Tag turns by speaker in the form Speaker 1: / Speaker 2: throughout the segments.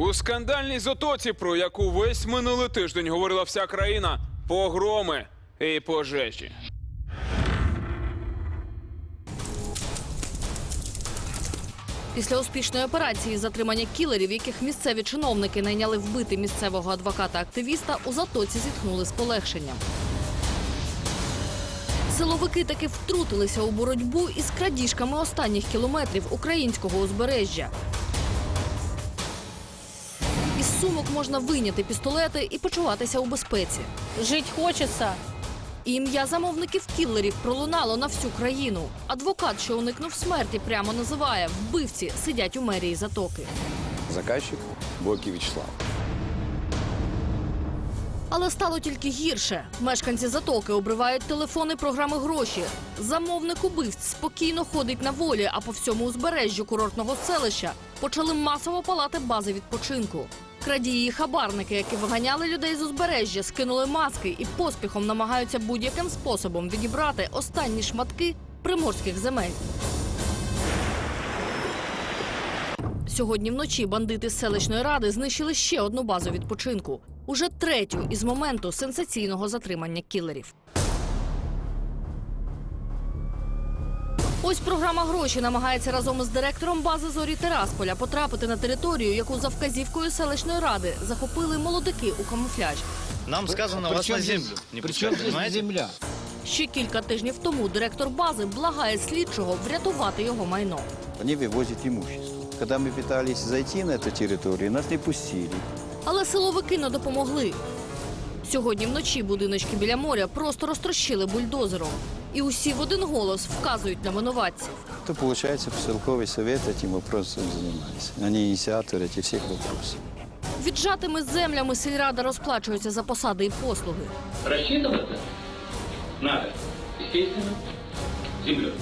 Speaker 1: У скандальній затоці, про яку весь минулий тиждень говорила вся країна, погроми і пожежі.
Speaker 2: Після успішної операції затримання кілерів, яких місцеві чиновники найняли вбити місцевого адвоката-активіста, у затоці зітхнули з полегшенням. Силовики таки втрутилися у боротьбу із крадіжками останніх кілометрів українського узбережжя. Сумок можна вийняти пістолети і почуватися у безпеці.
Speaker 3: Жить хочется.
Speaker 2: Ім'я замовників кілерів пролунало на всю країну. Адвокат, що уникнув смерті, прямо називає вбивці сидять у мерії затоки.
Speaker 4: Заказчик Бойкий Вячеслав.
Speaker 2: Але стало тільки гірше. Мешканці затоки обривають телефони програми гроші. Замовник убивць спокійно ходить на волі, а по всьому узбережжю курортного селища почали масово палати бази відпочинку. Крадії і хабарники, які виганяли людей з узбережжя, скинули маски і поспіхом намагаються будь-яким способом відібрати останні шматки приморських земель. Сьогодні вночі бандити з селищної ради знищили ще одну базу відпочинку. Уже третю із моменту сенсаційного затримання кілерів. Ось програма гроші намагається разом із директором бази зорі Терасполя потрапити на територію, яку за вказівкою селищної ради захопили молодики у камуфляжі.
Speaker 5: Нам сказано вас
Speaker 6: Причем
Speaker 5: на
Speaker 6: здесь-
Speaker 5: землю не
Speaker 6: причем
Speaker 5: пускать,
Speaker 6: здесь
Speaker 5: понимаете?
Speaker 6: земля?
Speaker 2: Ще кілька тижнів тому директор бази благає слідчого врятувати його майно.
Speaker 4: Они вывозят имущество. Когда мы пытались зайти на эту территорию, нас не пустили.
Speaker 2: Але силовики не допомогли. Сьогодні вночі будиночки біля моря просто розтрощили бульдозером. І усі в один голос вказують на винуватців.
Speaker 4: То получается, поселковый совет этим вопросом занимается. Они инициаторы этих всех вопросов.
Speaker 2: Віджатими землями сільрада розплачується за посади і послуги.
Speaker 7: Рассчитываться надо, естественно, землей.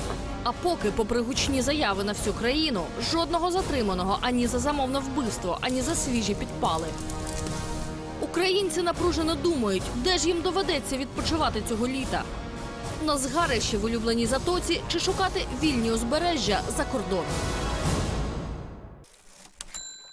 Speaker 2: А поки, попри гучні заяви на всю країну, жодного затриманого ані за замовне вбивство, ані за свіжі підпали. Українці напружено думають, де ж їм доведеться відпочивати цього літа. На згарищі в улюбленій затоці чи шукати вільні узбережжя за кордоном.